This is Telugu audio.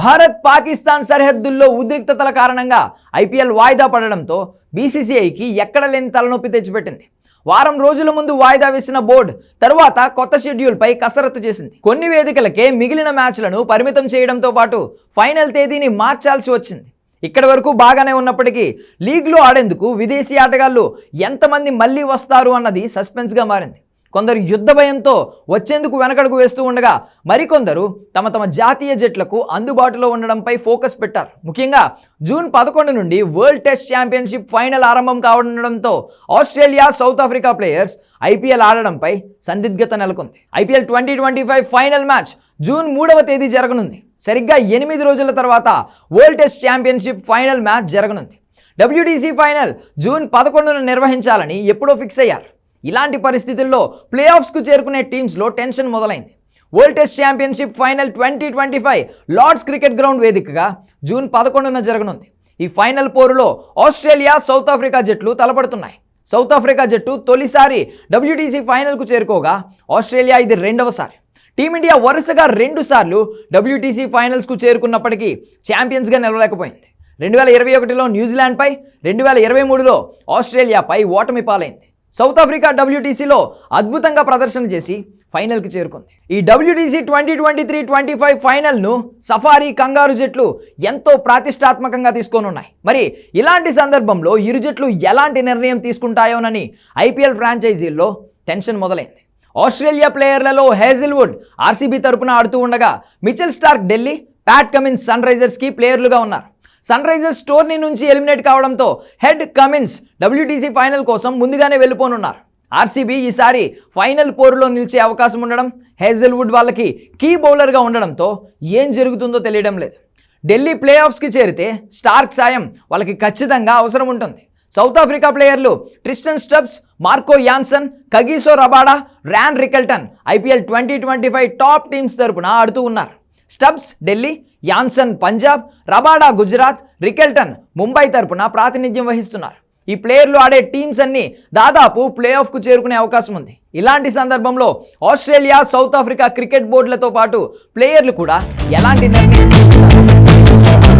భారత్ పాకిస్తాన్ సరిహద్దుల్లో ఉద్రిక్తతల కారణంగా ఐపీఎల్ వాయిదా పడడంతో బీసీసీఐకి ఎక్కడ లేని తలనొప్పి తెచ్చిపెట్టింది. వారం రోజుల ముందు వాయిదా వేసిన బోర్డు తరువాత కొత్త షెడ్యూల్పై కసరత్తు చేసింది. కొన్ని వేదికలకే మిగిలిన మ్యాచ్లను పరిమితం చేయడంతో పాటు ఫైనల్ తేదీని మార్చాల్సి వచ్చింది. ఇక్కడి వరకు బాగానే ఉన్నప్పటికీ లీగ్లో ఆడేందుకు విదేశీ ఆటగాళ్ళు ఎంతమంది మళ్ళీ వస్తారు అన్నది సస్పెన్స్గా మారింది. కొందరు యుద్ధ భయంతో వచ్చేందుకు వెనకడుగు వేస్తూ ఉండగా మరికొందరు తమ తమ జాతీయ జట్లకు అందుబాటులో ఉండడంపై ఫోకస్ పెట్టారు. ముఖ్యంగా జూన్ పదకొండు నుండి వరల్డ్ టెస్ట్ ఛాంపియన్షిప్ ఫైనల్ ఆరంభం కావడంతో Australia South Africa players IPL ఆడడంపై సందిగ్ధత నెలకొంది. IPL twenty twenty five final match June మూడవ తేదీ జరగనుంది. సరిగ్గా ఎనిమిది రోజుల తర్వాత world test championship final match జరగనుంది. డబ్ల్యూటీసీ ఫైనల్ జూన్ పదకొండున నిర్వహించాలని ఎప్పుడో ఫిక్స్ అయ్యారు. ఇలాంటి పరిస్థితుల్లో ప్లే ఆఫ్స్కు చేరుకునే టీమ్స్లో టెన్షన్ మొదలైంది. World test championship final twenty twenty five Lord's cricket ground వేదికగా జూన్ పదకొండున జరగనుంది. ఈ ఫైనల్ పోరులో ఆస్ట్రేలియా సౌత్ ఆఫ్రికా జట్లు తలపడుతున్నాయి. సౌత్ ఆఫ్రికా జట్టు తొలిసారి డబ్ల్యూటీసీ ఫైనల్కు చేరుకోగా ఆస్ట్రేలియా ఇది రెండవసారి టీమిండియా వరుసగా రెండుసార్లు డబ్ల్యూటీసీ ఫైనల్స్కు చేరుకున్నప్పటికీ ఛాంపియన్స్గా నిలవలేకపోయింది. రెండు వేల ఇరవై ఒకటిలో న్యూజిలాండ్పై రెండు వేల ఇరవై మూడులో ఆస్ట్రేలియాపై ఓటమి పాలైంది. సౌత్ ఆఫ్రికా డబ్ల్యూటీసీలో అద్భుతంగా ప్రదర్శన చేసి ఫైనల్కి చేరుకుంది. ఈ WTC twenty twenty three twenty five ఫైనల్ను safari kangaroo జట్లు ఎంతో ప్రాతిష్టాత్మకంగా తీసుకోనున్నాయి. మరి ఇలాంటి సందర్భంలో ఇరు జట్లు ఎలాంటి నిర్ణయం తీసుకుంటాయోనని ఐపీఎల్ ఫ్రాంచైజీల్లో టెన్షన్ మొదలైంది. ఆస్ట్రేలియా ప్లేయర్లలో హేజిల్వుడ్ ఆర్సీబీ తరపున ఆడుతూ ఉండగా Mitchell Starc Delhi Pat Cummins sun రైజర్స్కి ప్లేయర్లుగా ఉన్నారు. సన్ రైజర్స్ టోర్నీ నుంచి ఎలిమినేట్ కావడంతో హెడ్ కమిన్స్ డబ్ల్యూటీసీ ఫైనల్ కోసం ముందుగానే వెళ్ళిపోనున్నారు. ఆర్సీబీ ఈసారి ఫైనల్ పోరులో నిలిచే అవకాశం ఉండడం హేజల్వుడ్ వాళ్ళకి కీ బౌలర్గా ఉండడంతో ఏం జరుగుతుందో తెలియడం లేదు. ఢిల్లీ ప్లే ఆఫ్స్కి చేరితే స్టార్క్ సాయం వాళ్ళకి ఖచ్చితంగా అవసరం ఉంటుంది. South Africa players Tristan Stubbs Marco Jansen Kagiso Rabada Ryan Rickelton IPL twenty twenty five top teams తరపున ఆడుతూ ఉన్నారు. Stubbs Delhi Jansen Punjab Rabada Gujarat Rickelton Mumbai తరపున ప్రాతినిధ్యం వహిస్తున్నారు. ఈ ప్లేయర్లు ఆడే టీమ్స్ అన్ని దాదాపు ప్లే ఆఫ్కు చేరుకునే అవకాశం ఉంది. ఇలాంటి సందర్భంలో ఆస్ట్రేలియా సౌత్ ఆఫ్రికా క్రికెట్ బోర్డులతో పాటు ప్లేయర్లు కూడా ఎలాంటి నిర్ణయం తీసుకుంటారు?